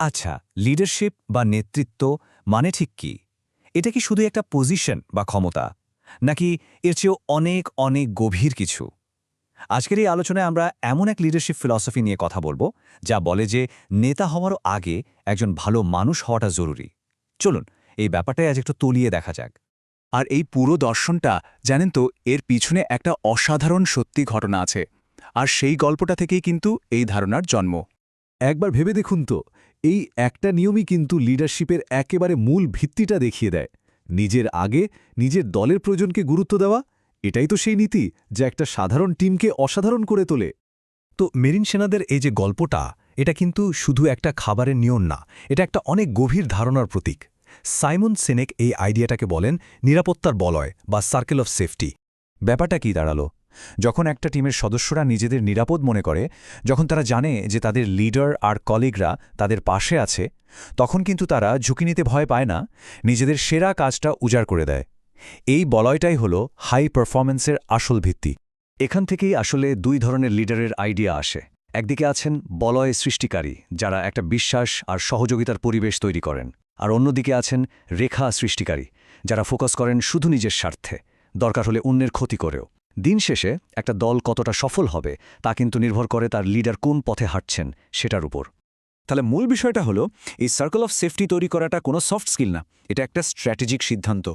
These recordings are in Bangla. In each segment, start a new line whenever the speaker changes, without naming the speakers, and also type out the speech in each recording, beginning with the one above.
আচ্ছা লিডারশিপ বা নেতৃত্ব মানে ঠিক কি? এটা কি শুধু একটা পজিশন বা ক্ষমতা? নাকি এর চেয়েও অনেক অনেক গভীর কিছু? আজকের এই আলোচনায় আমরা এমন এক লিডারশিপ ফিলসফি নিয়ে কথা বলব, যা বলে যে নেতা হওয়ারও আগে একজন ভালো মানুষ হওয়াটা জরুরি। চলুন, এই ব্যাপারটাই আজ একটু তলিয়ে দেখা যাক।
আর এই পুরো দর্শনটা, জানেন তো, এর পিছনে একটা অসাধারণ সত্যি ঘটনা আছে। আর সেই গল্পটা থেকেই কিন্তু এই ধারণার জন্ম।
একবার ভেবে দেখুন তো, এই একটা নিয়মই কিন্তু লিডারশিপের একেবারে মূল ভিত্তিটা দেখিয়ে দেয়। নিজের আগে নিজের দলের প্রয়োজনকে গুরুত্ব দেওয়া, এটাই তো সেই নীতি যা একটা সাধারণ টিমকে অসাধারণ করে তোলে।
তো মেরিন সেনাদের এই যে গল্পটা, এটা কিন্তু শুধু একটা খাবারের নিয়ম না, এটা একটা অনেক গভীর ধারণার প্রতীক। সাইমন সেনেক এই আইডিয়াটাকে বলেন নিরাপত্তার বলয় বা সার্কেল অফ সেফটি। ব্যাপারটা কি দাঁড়াল? যখন একটা টিমের সদস্যরা নিজেদের নিরাপদ মনে করে, যখন তারা জানে যে তাদের লিডার আর কলিগরা তাদের পাশে আছে, তখন কিন্তু তারা ঝুঁকি নিতে ভয় পায় না, নিজেদের সেরা কাজটা উজাড় করে দেয়। এই বলয়টাই হল হাই পারফরম্যান্সের আসল ভিত্তি। এখান থেকেই আসলে দুই ধরনের লিডারের আইডিয়া আসে। একদিকে আছেন বলয় সৃষ্টিকারী, যারা একটা বিশ্বাস আর সহযোগিতার পরিবেশ তৈরি করেন। আর অন্যদিকে আছেন রেখা সৃষ্টিকারী, যারা ফোকাস করেন শুধু নিজের স্বার্থে, দরকার হলে অন্যের ক্ষতি করেও। দিন শেষে একটা দল কতটা সফল হবে তা কিন্তু নির্ভর করে তার লিডার কোন পথে হাঁটছেন সেটার উপর। তাহলে মূল বিষয়টা হলো, এই সার্কেল অফ সেফটি তৈরি করাটা কোনো সফট স্কিল না, এটা একটা স্ট্র্যাটেজিক সিদ্ধান্ত।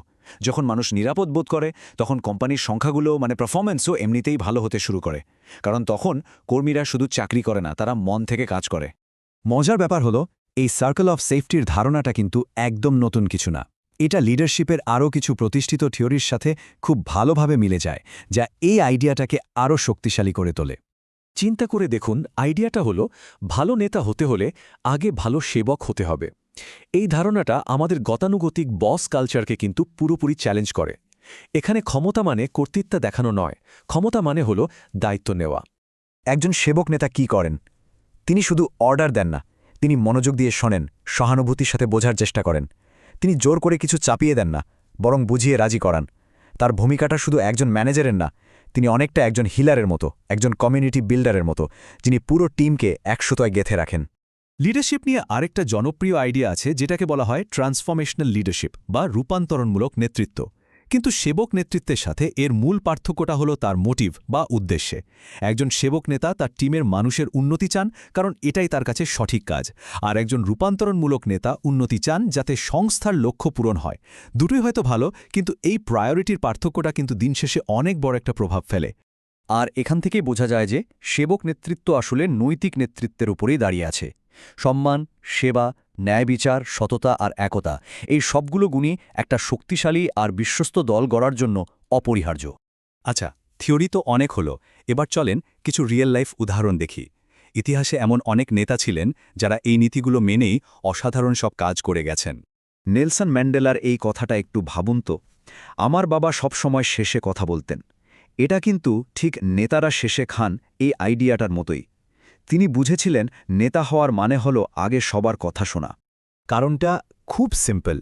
যখন মানুষ নিরাপদ বোধ করে, তখন কোম্পানির সংখ্যাগুলো মানে পারফরম্যান্সও এমনিতেই ভালো হতে শুরু করে। কারণ তখন কর্মীরা শুধু চাকরি করে না, তারা মন থেকে কাজ করে। মজার ব্যাপার হলো, এই সার্কেল অফ সেফটির ধারণাটা কিন্তু একদম নতুন কিছু না। এটা লিডারশিপের আরও কিছু প্রতিষ্ঠিত থিওরির সাথে খুব ভালোভাবে মিলে যায়, যা এই আইডিয়াটাকে আরও শক্তিশালী করে তোলে। চিন্তা করে দেখুন, আইডিয়াটা হলো, ভালো নেতা হতে হলে আগে ভালো সেবক হতে হবে। এই ধারণাটা আমাদের গতানুগতিক বস কালচারকে কিন্তু পুরোপুরি চ্যালেঞ্জ করে। এখানে ক্ষমতা মানে কর্তৃত্ব দেখানো নয়, ক্ষমতা মানে হল দায়িত্ব নেওয়া। একজন সেবক নেতা কি করেন? তিনি শুধু অর্ডার দেন না, তিনি মনোযোগ দিয়ে শোনেন, সহানুভূতির সাথে বোঝার চেষ্টা করেন। তিনি জোর করে কিছু চাপিয়ে দেন না, বরং বুঝিয়ে রাজি করান। তার ভূমিকাটা শুধু একজন ম্যানেজারের না, তিনি অনেকটা একজন হিলারের মতো, একজন কমিউনিটি বিল্ডারের মতো, যিনি পুরো টিমকে একশোতয় গেথে রাখেন। লিডারশিপ নিয়ে আরেকটা জনপ্রিয় আইডিয়া আছে, যেটাকে বলা হয় ট্রান্সফরমেশনাল লিডারশিপ বা রূপান্তরণমূলক নেতৃত্ব। কিন্তু সেবক নেতৃত্বের সাথে এর মূল পার্থক্যটা হলো তার মোটিভ বা উদ্দেশ্যে। একজন সেবক নেতা তার টিমের মানুষের উন্নতি চান, কারণ এটাই তার কাছে সঠিক কাজ। আর একজন রূপান্তরণমূলক নেতা উন্নতি চান যাতে সংস্থার লক্ষ্য পূরণ হয়। দুটোই হয়তো ভালো, কিন্তু এই প্রায়োরিটির পার্থক্যটা কিন্তু দিন শেষে অনেক বড় একটা প্রভাব ফেলে। আর এখান থেকেই বোঝা যায় যে, সেবক নেতৃত্ব আসলে নৈতিক নেতৃত্বের উপরেই দাঁড়িয়ে আছে। সম্মান, সেবা ন্যায় বিচার, সততা আর একতা, এই সবগুলো গুণই একটা শক্তিশালী আর বিশ্বস্ত দল গড়ার জন্য অপরিহার্য। আচ্ছা থিওরি তো অনেক হলো, এবার চলেন কিছু রিয়েল লাইফ উদাহরণ দেখি। ইতিহাসে এমন অনেক নেতা ছিলেন যারা এই নীতিগুলো মেনেই অসাধারণ সব কাজ করে গেছেন। নেলসন ম্যান্ডেলার এই কথাটা একটু ভাবুন তো। আমার বাবা সবসময় শেষে কথা বলতেন। এটা কিন্তু ঠিক নেতারা শেষে খান এই আইডিয়াটার মতোই। তিনি বুঝেছিলেন, নেতা হওয়ার মানে হল আগে সবার কথা শোনা। কারণটা খুব সিম্পল।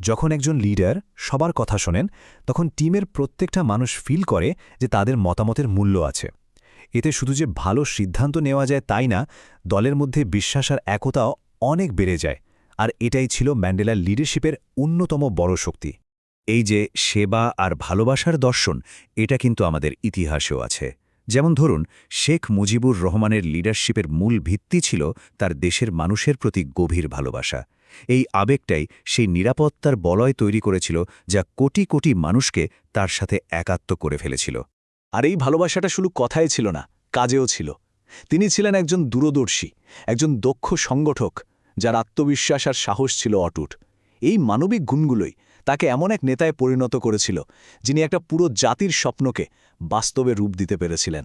যখন একজন লিডার সবার কথা শোনেন, তখন টিমের প্রত্যেকটা মানুষ ফিল করে যে তাদের মতামতের মূল্য আছে। এতে শুধু যে ভালো সিদ্ধান্ত নেওয়া যায় তাই না, দলের মধ্যে বিশ্বাস আর একতাও অনেক বেড়ে যায়। আর এটাই ছিল ম্যান্ডেলার লিডারশিপের অন্যতম বড় শক্তি। এই যে সেবা আর ভালোবাসার দর্শন, এটা কিন্তু আমাদের ইতিহাসেও আছে। যেমন ধরুন, শেখ মুজিবুর রহমানের লিডারশিপের মূল ভিত্তি ছিল তার দেশের মানুষের প্রতি গভীর ভালোবাসা। এই আবেগটাই সেই নিরাপত্তার বলয় তৈরি করেছিল যা কোটি কোটি মানুষকে তার সাথে একাত্ম করে ফেলেছিল। আর এই ভালোবাসাটা শুধু কথায় ছিল না, কাজেও ছিল। তিনি ছিলেন একজন দূরদর্শী, একজন দক্ষ সংগঠক, যার আত্মবিশ্বাস আর সাহস ছিল অটুট। এই মানবিক গুণগুলোই তাকে এমন এক নেতায় পরিণত করেছিল, যিনি একটা পুরো জাতির স্বপ্নকে বাস্তবে রূপ দিতে পেরেছিলেন।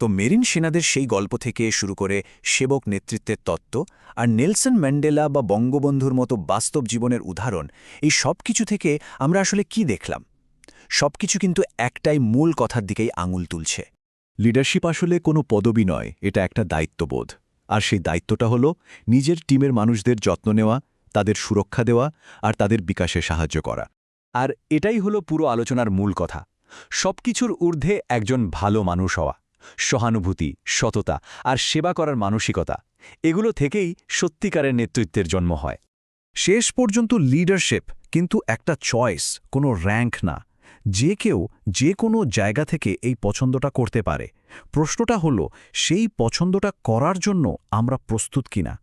তো মেরিন সেনাদের সেই গল্প থেকে শুরু করে সেবক নেতৃত্বের তত্ত্ব আর নেলসন ম্যান্ডেলা বা বঙ্গবন্ধুর মতো বাস্তব জীবনের উদাহরণ, এই সব কিছু থেকে আমরা আসলে কি দেখলাম? সবকিছু কিন্তু একটাই মূল কথার দিকেই আঙুল তুলছে। লিডারশিপ আসলে কোনো পদবি নয়, এটা একটা দায়িত্ববোধ। আর সেই দায়িত্বটা হলো নিজের টিমের মানুষদের যত্ন নেওয়া তাদের সুরক্ষা দেওয়া আর তাদের বিকাশে সাহায্য করা। আর এটাই হলো পুরো আলোচনার মূল কথা। সবকিছুর ঊর্ধ্বে একজন ভালো মানুষ হওয়া,
সহানুভূতি, সততা আর সেবা করার মানসিকতা, এগুলো থেকেই সত্যিকারের নেতৃত্বের জন্ম হয়।
শেষ পর্যন্ত লিডারশিপ কিন্তু একটা চয়েস কোনো র্যাঙ্ক না। যে কেউ যে কোনো জায়গা থেকে এই পছন্দটা করতে পারে। প্রশ্নটা হলো, সেই পছন্দটা করার জন্য আমরা প্রস্তুত কিনা?